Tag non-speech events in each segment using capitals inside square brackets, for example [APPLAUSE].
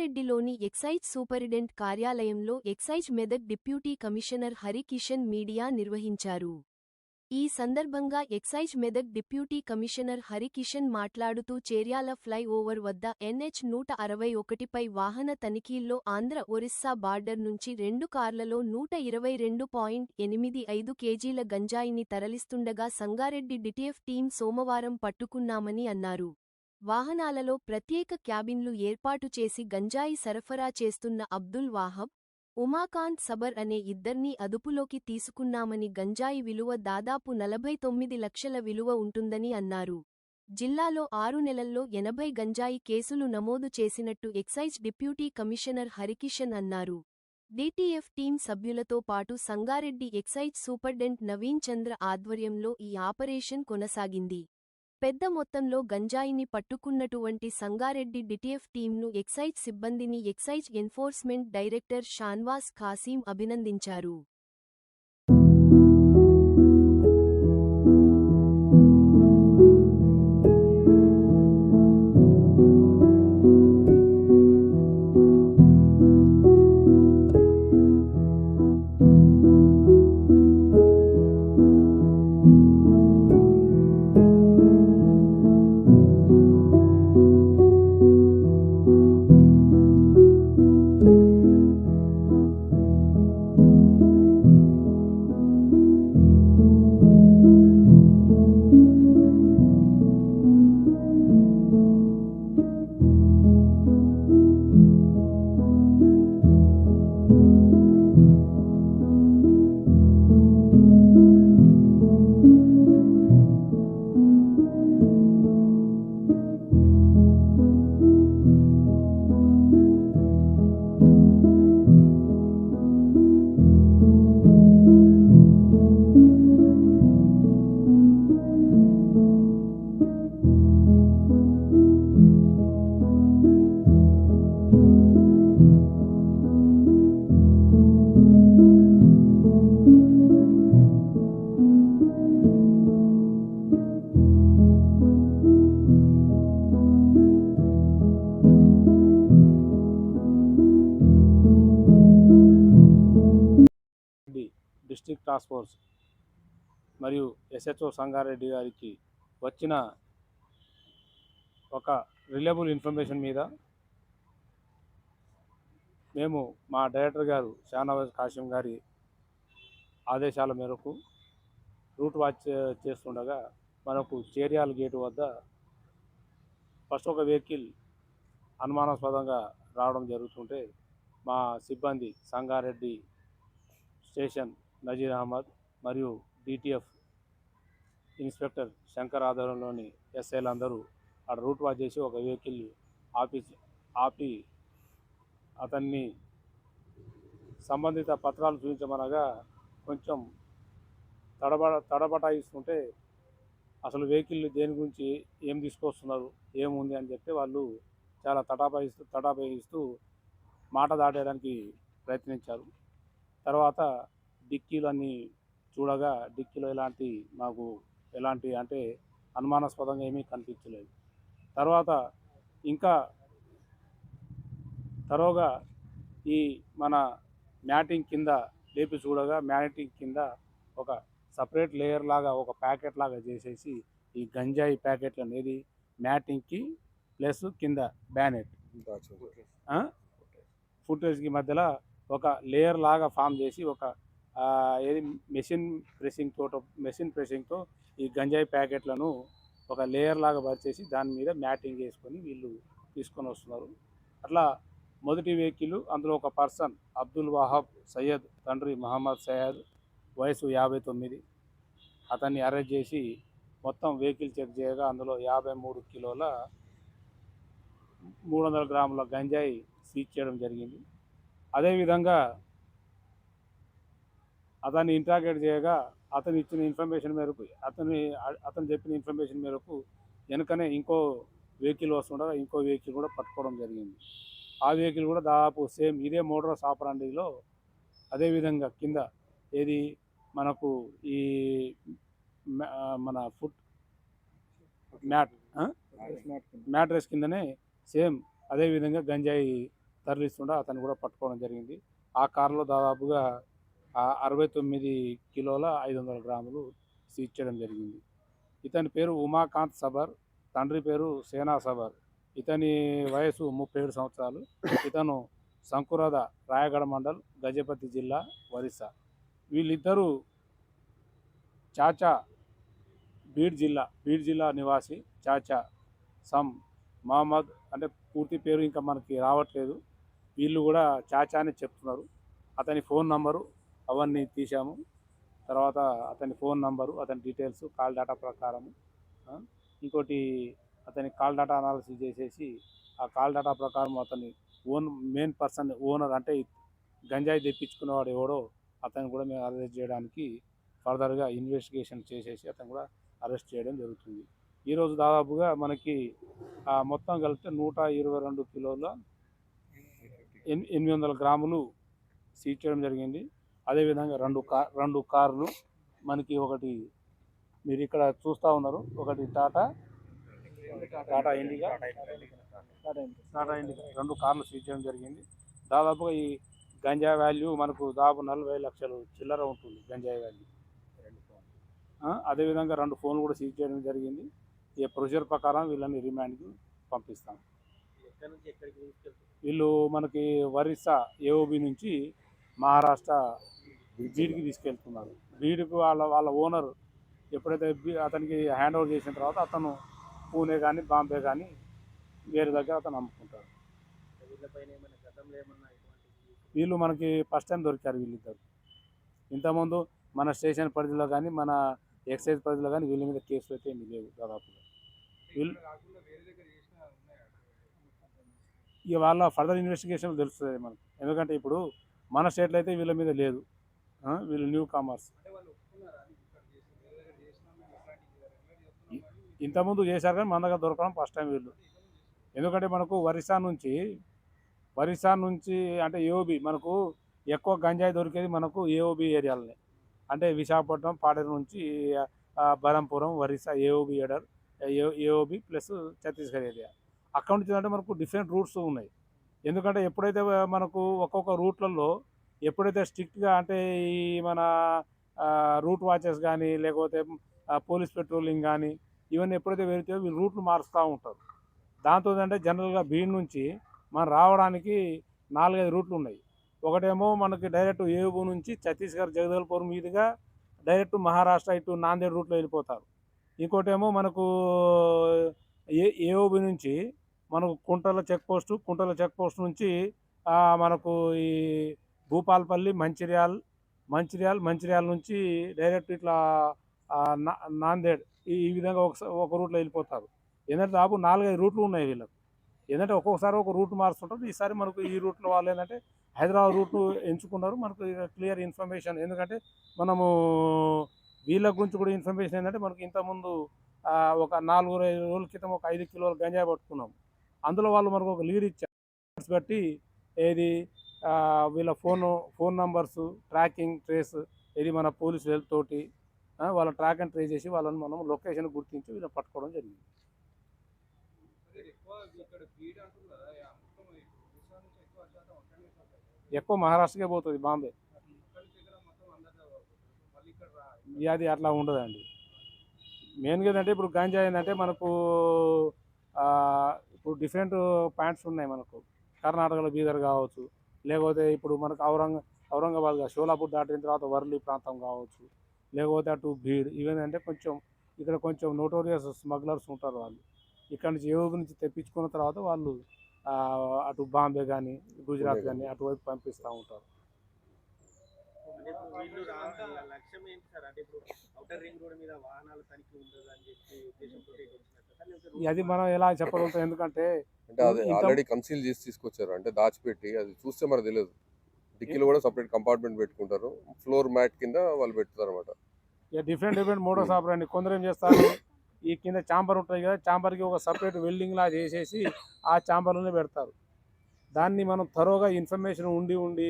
సంగారెడ్డిలోని excise superintendent కార్యాలయంలో excise Medak deputy commissioner Harikishan media నిర్వహించారు. ఈ సందర్భంగా excise Medak deputy commissioner Harikishan మాట్లాడుతూ చేర్యాల ఫ్లై ఓవర్ వద్ద ఎన్హెచ్ నూట అరవై ఒకటిపై వాహన తనిఖీల్లో ఆంధ్ర ఒరిస్సా బార్డర్ నుంచి రెండు కార్లలో నూట ఇరవై రెండు పాయింట్ ఎనిమిది ఐదు కేజీల గంజాయిని తరలిస్తుండగా సంగారెడ్డి డిటిఎఫ్ టీం సోమవారం పట్టుకున్నామని అన్నారు. వాహనాలలో ప్రత్యేక క్యాబిన్లు ఏర్పాటు చేసి గంజాయి సరఫరా చేస్తున్న అబ్దుల్ వాహబ్ ఉమాకాంత్ సబర్ అనే ఇద్దర్నీ అదుపులోకి తీసుకున్నామని గంజాయి విలువ దాదాపు నలభై తొమ్మిది లక్షల విలువ ఉంటుందని అన్నారు. జిల్లాలో ఆరు నెలల్లో ఎనభై గంజాయి కేసులు నమోదు చేసినట్టు ఎక్సైజ్ డిప్యూటీ కమిషనర్ హరికిషన్ అన్నారు. డిటిఎఫ్ టీం సభ్యులతో పాటు సంగారెడ్డి ఎక్సైజ్ సూపర్డెంట్ నవీన్ చంద్ర ఆధ్వర్యంలో ఈ ఆపరేషన్ కొనసాగింది. పెద్ద మొత్తంలో గంజాయిని పట్టుకున్నటువంటి సంగారెడ్డి డిటిఎఫ్ టీంను ఎక్సైజ్ సిబ్బందిని excise enforcement director Shahnawaz Khasim అభినందించారు. టాస్క్ ఫోర్స్ మరియు ఎస్హెచ్ఓ సంగారెడ్డి గారికి వచ్చిన ఒక రిలయబుల్ ఇన్ఫర్మేషన్ మీద మేము మా డైరెక్టర్ గారు షానవాజ్ కాశీం గారి ఆదేశాల మేరకు రూట్ వాచ్ చేస్తుండగా మనకు చేర్యాల గేటు వద్ద ఫస్ట్ ఒక వెహికల్ అనుమానాస్పదంగా రావడం జరుగుతుంటే మా సిబ్బంది సంగారెడ్డి స్టేషన్ నజీర్ అహ్మద్ మరియు డిటిఎఫ్ ఇన్స్పెక్టర్ శంకర్ ఆధ్వర్యంలోని ఎస్ఐలు అందరూ అక్కడ రూట్ వాచ్ చేసి ఒక వెహికల్ ఆపి ఆపి అతన్ని సంబంధిత పత్రాలు చూపించమనగా కొంచెం తడబడ తడబటాయిస్తుంటే అసలు వెహికల్ దేని గురించి ఏం తీసుకొస్తున్నారు ఏముంది అని చెప్తే వాళ్ళు చాలా తటాపాయిస్తూ తటాపాయిస్తూ మాట దాటేయడానికి ప్రయత్నించారు. తర్వాత డిక్కీలు అన్నీ చూడగా డిక్కీలో ఎలాంటి మాకు ఎలాంటి అంటే అనుమానాస్పదంగా ఏమీ కనిపించలేదు. తర్వాత ఇంకా తరోగా ఈ మన మ్యాటింగ్ కింద లేపి చూడగా మ్యాటింగ్ కింద ఒక సపరేట్ లేయర్ లాగా ఒక ప్యాకెట్ లాగా చేసేసి ఈ గంజాయి ప్యాకెట్లు అనేది మ్యాటింగ్కి ప్లస్ కింద బ్యానెట్. ఫుటేజ్కి మధ్యలో ఒక లేయర్ లాగా ఫామ్ చేసి ఒక ఏది మెషిన్ ప్రెసింగ్ తోట మెషిన్ ప్రెసింగ్తో ఈ గంజాయి ప్యాకెట్లను ఒక లేయర్ లాగా పరిచేసి దాని మీద మ్యాటింగ్ వేసుకొని వీళ్ళు తీసుకొని వస్తున్నారు. అట్లా మొదటి వెహికల్ అందులో ఒక పర్సన్ అబ్దుల్ వాహాబ్ సయ్యద్ తండ్రి మహమ్మద్ సయ్యద్ వయసు యాభై తొమ్మిది. అతన్ని అరెస్ట్ చేసి మొత్తం వెహికల్ చెక్ చేయగా అందులో యాభై మూడు కిలోల మూడు వందల గ్రాముల గంజాయి సీజ్ చేయడం జరిగింది. అదేవిధంగా అతన్ని ఇంట్రాగేట్ చేయగా అతను ఇచ్చిన ఇన్ఫర్మేషన్ మేరకు అతని అతను చెప్పిన ఇన్ఫర్మేషన్ మేరకు వెనుకనే ఇంకో వెహికల్ వస్తుండగా ఇంకో వెహికల్ కూడా పట్టుకోవడం జరిగింది. ఆ వెహికల్ కూడా దాదాపు సేమ్ ఇదే మోటార్ సాపరాండిలో అదేవిధంగా కింద ఏది మనకు ఈ మ్యా- మన ఫుట్ మ్యాట్ మ్యాట్రెస్ కిందనే సేమ్ అదేవిధంగా గంజాయి తరలిస్తుండ అతను కూడా పట్టుకోవడం జరిగింది. ఆ కారులో దాదాపుగా అరవై తొమ్మిది కిలోల ఐదు వందల గ్రాములు సీజ్ చేయడం జరిగింది. ఇతని పేరు ఉమాకాంత్ సబర్ తండ్రి పేరు సేనా సబర్. ఇతని వయసు ముప్పై ఏడు సంవత్సరాలు. ఇతను సంకురద రాయగడ మండల్ గజపతి జిల్లా ఒరిస్సా. వీళ్ళిద్దరూ చాచా బీడ్ జిల్లా బీడ్ జిల్లా నివాసి చాచా సమ్ మహమ్మద్ అంటే పూర్తి పేరు ఇంకా మనకి రావట్లేదు. వీళ్ళు కూడా చాచా అని చెప్తున్నారు. అతని ఫోన్ నంబరు అవన్నీ తీసాము తర్వాత అతని ఫోన్ నంబరు అతని డీటెయిల్స్ కాల్ డేటా ప్రకారము ఇంకోటి అతని కాల్ డేటా అనాలిసిస్ చేసేసి ఆ కాల్ డేటా ప్రకారం అతని ఓన్ మెయిన్ పర్సన్ ఓనర్ అంటే గంజాయి తెప్పించుకున్నవాడు ఎవడో అతను కూడా మేము అరెస్ట్ చేయడానికి ఫర్దర్గా ఇన్వెస్టిగేషన్ చేసేసి అతను కూడా అరెస్ట్ చేయడం జరుగుతుంది. ఈరోజు దాదాపుగా మనకి మొత్తం కలిపితే నూట ఇరవై రెండు కిలోల ఎనిమిది వందల గ్రాములు సీజ్ చేయడం జరిగింది. అదేవిధంగా రెండు కార్ రెండు కార్లు మనకి ఒకటి మీరు ఇక్కడ చూస్తూ ఉన్నారు. ఒకటి టాటా టాటా ఇండిగా టాటా ఇండిగా రెండు కార్లు సీజ్ చేయడం జరిగింది. దాదాపుగా ఈ గంజా వాల్యూ మనకు దాదాపు నలభై లక్షలు చిల్లర ఉంటుంది గంజాయి వాల్యూ. అదేవిధంగా రెండు ఫోన్లు కూడా సీజ్ చేయడం జరిగింది. ఈ ప్రొసీజర్ ప్రకారం వీళ్ళని రిమాండ్కి పంపిస్తాం. వీళ్ళు మనకి ఒరిస్సా ఏఓబి నుంచి మహారాష్ట్ర బీడ్కి తీసుకెళ్తున్నారు. బీడ్కి వాళ్ళ వాళ్ళ ఓనర్ ఎప్పుడైతే అతనికి హ్యాండ్ ఓవర్ చేసిన తర్వాత అతను పూణే కానీ బాంబే కానీ వేరే దగ్గర అతను అమ్ముకుంటాడు. వీళ్ళు మనకి ఫస్ట్ టైం దొరికారు వీళ్ళిద్దరు. ఇంతకుముందు మన స్టేషన్ పరిధిలో కానీ మన ఎక్సైజ్ పరిధిలో కానీ వీళ్ళ మీద కేసులు అయితే ఏమీ లేవు దాదాపుగా. వీళ్ళు ఇక వాళ్ళ ఫర్దర్ ఇన్వెస్టిగేషన్ తెలుస్తుంది మనకు. ఎందుకంటే ఇప్పుడు మన స్టేట్లో అయితే వీళ్ళ మీద లేదు. వీళ్ళు న్యూ కామర్స్. ఇంతకుముందు చేశారు కానీ మన దగ్గర దొరకడం ఫస్ట్ టైం వీళ్ళు. ఎందుకంటే మనకు ఒరిస్సా నుంచి ఒరిస్సా నుంచి అంటే ఏఓబి మనకు ఎక్కువ గంజాయి దొరికేది మనకు ఏఓబి ఏరియాలనే. అంటే విశాఖపట్నం పాడేరు నుంచి బలంపురం బరంపురం ఒరిస్సా ఏఓబి ఏడర్ ఏఓబి ప్లస్ ఛత్తీస్గఢ్ ఏరియా. అక్కడ నుంచి అంటే మనకు డిఫరెంట్ రూట్స్ ఉన్నాయి. ఎందుకంటే ఎప్పుడైతే మనకు ఒక్కొక్క రూట్లలో ఎప్పుడైతే స్ట్రిక్ట్గా అంటే ఈ మన రూట్ వాచెస్ కానీ లేకపోతే పోలీస్ పెట్రోలింగ్ కానీ ఇవన్నీ ఎప్పుడైతే వెళ్తే వీళ్ళు రూట్లు మారుస్తూ ఉంటారు. దాంతో అంటే జనరల్గా బీడ్ నుంచి మనం రావడానికి నాలుగైదు రూట్లు ఉన్నాయి. ఒకటేమో మనకి డైరెక్ట్ ఏబు నుంచి ఛత్తీస్గఢ్ జగదల్పూర్ మీదుగా డైరెక్ట్ మహారాష్ట్ర ఇటు నాందేడ్ రూట్లో వెళ్ళిపోతారు. ఇంకోటేమో మనకు ఏ ఏఓబి నుంచి మనకు Kuntala check post Kuntala check post నుంచి మనకు ఈ భూపాల్పల్లి మంచిర్యాల్ మంచిర్యాల్ మంచిర్యాల నుంచి డైరెక్ట్ ఇట్లా నా- నాందేడ్ ఈ విధంగా ఒక ఒక రూట్లో వెళ్ళిపోతారు. ఏంటంటే దాపు నాలుగైదు రూట్లు ఉన్నాయి వీళ్ళకి. ఏంటంటే ఒక్కొక్కసారి ఒక రూట్ మారుస్తుంటారు ఈసారి మనకు ఈ రూట్లో వాళ్ళు ఏంటంటే హైదరాబాద్ రూట్ ఎంచుకున్నారు. మనకు క్లియర్ ఇన్ఫర్మేషన్ ఎందుకంటే మనము వీళ్ళ గురించి కూడా ఇన్ఫర్మేషన్ ఏంటంటే మనకి ఇంతకుముందు ఒక నాలుగు ఐదు రోజుల క్రితం ఒక ఐదు కిలోల గంజాయి పట్టుకున్నాం. అందులో వాళ్ళు మనకు ఒక లీడ్ ఇచ్చారు. బట్టి ఏది? వీళ్ళ phone phone numbers tracking trace ఇది మన పోలీసు హెల్ప్ తోటి వాళ్ళ ట్రాక్ అండ్ ట్రేస్ చేసి వాళ్ళని మనం లొకేషన్ గుర్తించి వీళ్ళని పట్టుకోవడం జరిగింది. ఎక్కువ మహారాష్ట్రకే పోతుంది బాంబే. వ్యాధి అది అట్లా ఉండదండి. మెయిన్గా ఏంటంటే ఇప్పుడు గాంజా ఏంటంటే మనకు ఇప్పుడు డిఫరెంట్ పాయింట్స్ ఉన్నాయి మనకు. కర్ణాటకలో బీదర్ కావచ్చు లేకపోతే ఇప్పుడు మనకు ఔరంగ ఔరంగాబాద్ షోలాపూర్ దాటిన తర్వాత వర్లీ ప్రాంతం కావచ్చు లేకపోతే అటు భీడ్ ఇవేంటంటే కొంచెం ఇక్కడ కొంచెం నోటోరియస్ స్మగ్లర్స్ ఉంటారు వాళ్ళు. ఇక్కడ నుంచి ఏవో నుంచి తెప్పించుకున్న తర్వాత వాళ్ళు అటు బాంబే కానీ గుజరాత్ కానీ అటువైపు పంపిస్తూ ఉంటారు. అది మనం ఎలా చెప్పగలుగుతాం? ఎందుకంటే అంటే అది ఆల్రెడీ కన్సీల్ చేసి తీసుకొచ్చారు. అంటే దాచిపెట్టి అది చూస్తే మనకు తెలియదు డిక్కీలో కూడా సపరేట్ కంపార్ట్మెంట్ పెట్టుకుంటారు. ఫ్లోర్ మ్యాట్ కింద వాళ్ళు పెడతారు అనమాట ఇక డిఫరెంట్ డిఫరెంట్ మోడల్స్ ఆపరండి. కొందరు ఏం చేస్తారు ఈ కింద చాంబర్ ఉంటుంది కదా చాంబర్కి ఒక సపరేట్ వెల్డింగ్ లా చేసేసి ఆ చాంబర్లోనే పెడతారు. దాన్ని మనం తరోగా ఇన్ఫర్మేషన్ ఉండి ఉండి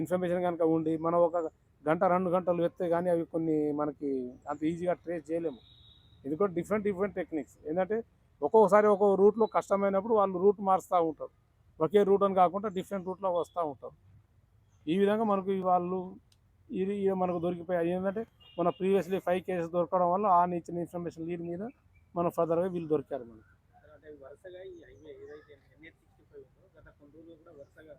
ఇన్ఫర్మేషన్ కనుక ఉండి మనం ఒక గంట రెండు గంటలు వెత్తే కానీ అవి కొన్ని మనకి అంత ఈజీగా ట్రేస్ చేయలేము. ఎందుకంటే డిఫరెంట్ డిఫరెంట్ టెక్నిక్స్. ఏంటంటే ఒక్కొక్కసారి ఒక్కొక్క రూట్లో కష్టమైనప్పుడు వాళ్ళు రూట్ మారుస్తూ ఉంటారు. ఒకే రూట్ అని కాకుండా డిఫరెంట్ రూట్లో వస్తూ ఉంటారు. ఈ విధంగా మనకు వాళ్ళు ఇది మనకు దొరికిపోయాయి ఏంటంటే మన ప్రీవియస్లీ ఫైవ్ కేసెస్ దొరకడం వల్ల ఆ ఇచ్చిన ఇన్ఫర్మేషన్ లీడ్ మీద మనం ఫర్దర్గా వీళ్ళు దొరికారు మనకి. వరుసగా ఈ హైవే ఏదైతే ఎన్హెచ్ సిక్స్టీ ఫైవ్ ఉందో గత కొన్ని రోజులు కూడా వరుసగా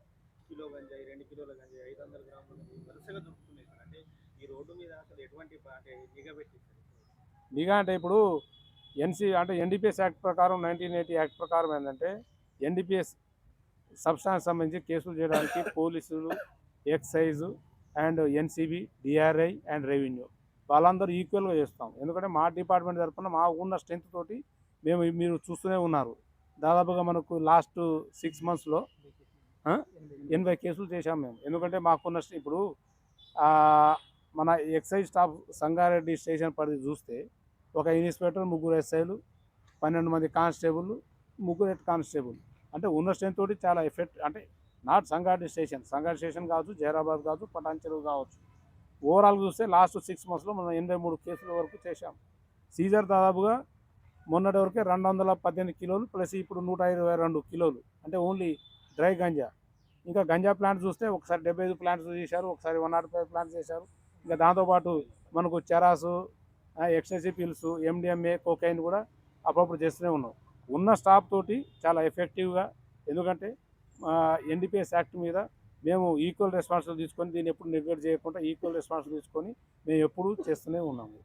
కిలో గంజాయి రెండు కిలోల గంజాయి ఐదు వందల గ్రాములు వరుసగా దొరుకుతున్నాయి సార్. అంటే ఈ రోడ్డు మీద అసలు ఎటువంటి ప- అంటే నిఘా పెట్టిస్తారు నిఘా అంటే ఇప్పుడు ఎన్సి అంటే ఎన్డీపీఎస్ యాక్ట్ ప్రకారం నైన్టీన్ ఎయిటీ యాక్ట్ ప్రకారం ఏంటంటే ఎన్డీపీఎస్ సబ్స్టాన్స్ సంబంధించి కేసులు చేయడానికి [LAUGHS] పోలీసులు excise and NCB DRI and revenue వాళ్ళందరూ ఈక్వల్గా చేస్తాం. ఎందుకంటే మా డిపార్ట్మెంట్ తరఫున మా ఉన్న స్ట్రెంత్ తోటి మేము మీరు చూస్తూనే ఉన్నారు. దాదాపుగా మనకు లాస్ట్ సిక్స్ మంత్స్లో ఎనభై కేసులు చేశాం మేము. ఎందుకంటే మాకున్న ఇప్పుడు మన ఎక్సైజ్ స్టాఫ్ సంగారెడ్డి స్టేషన్ పరిధి చూస్తే ఒక ఇన్స్పెక్టర్ ముగ్గురు ఎస్ఐలు పన్నెండు మంది కానిస్టేబుల్ ముగ్గురు హెడ్ కానిస్టేబుల్ అంటే ఉన్న స్ట్రెంత్ తోటి చాలా ఎఫెక్ట్ అంటే not Sangareddy station Sangareddy station కావచ్చు జైరాబాద్ కావచ్చు పటాన్చెరువు కావచ్చు. ఓవరాల్ చూస్తే లాస్ట్ సిక్స్ మంత్స్లో మనం ఎనభై మూడు కేసుల వరకు చేశాం. సీజర్ దాదాపుగా మొన్నటి వరకే రెండు వందల పద్దెనిమిది కిలోలు ప్లస్ ఇప్పుడు నూట ఇరవై రెండు కిలోలు. అంటే ఓన్లీ డ్రై గంజా. ఇంకా గంజా ప్లాంట్ చూస్తే ఒకసారి డెబ్బై ఐదు ప్లాంట్స్ చేశారు ఒకసారి వన్ నాట్ ఫైవ్ ప్లాంట్స్ చేశారు. ఇంకా దాంతోపాటు మనకు charas ecstasy pills MDMA cocaine కూడా అప్పుడప్పుడు చేస్తూనే ఉన్నాం. ఉన్న స్టాఫ్ తోటి చాలా ఎఫెక్టివ్గా ఎందుకంటే ఎన్డీపీఎస్ యాక్ట్ మీద మేము ఈక్వల్ రెస్పాన్సిబిలిటీ తీసుకొని దీన్ని ఎప్పుడు నెగ్లెక్ట్ చేయకుండా ఈక్వల్ రెస్పాన్సిబిలిటీ తీసుకొని మేము ఎప్పుడూ చేస్తూనే ఉన్నాము.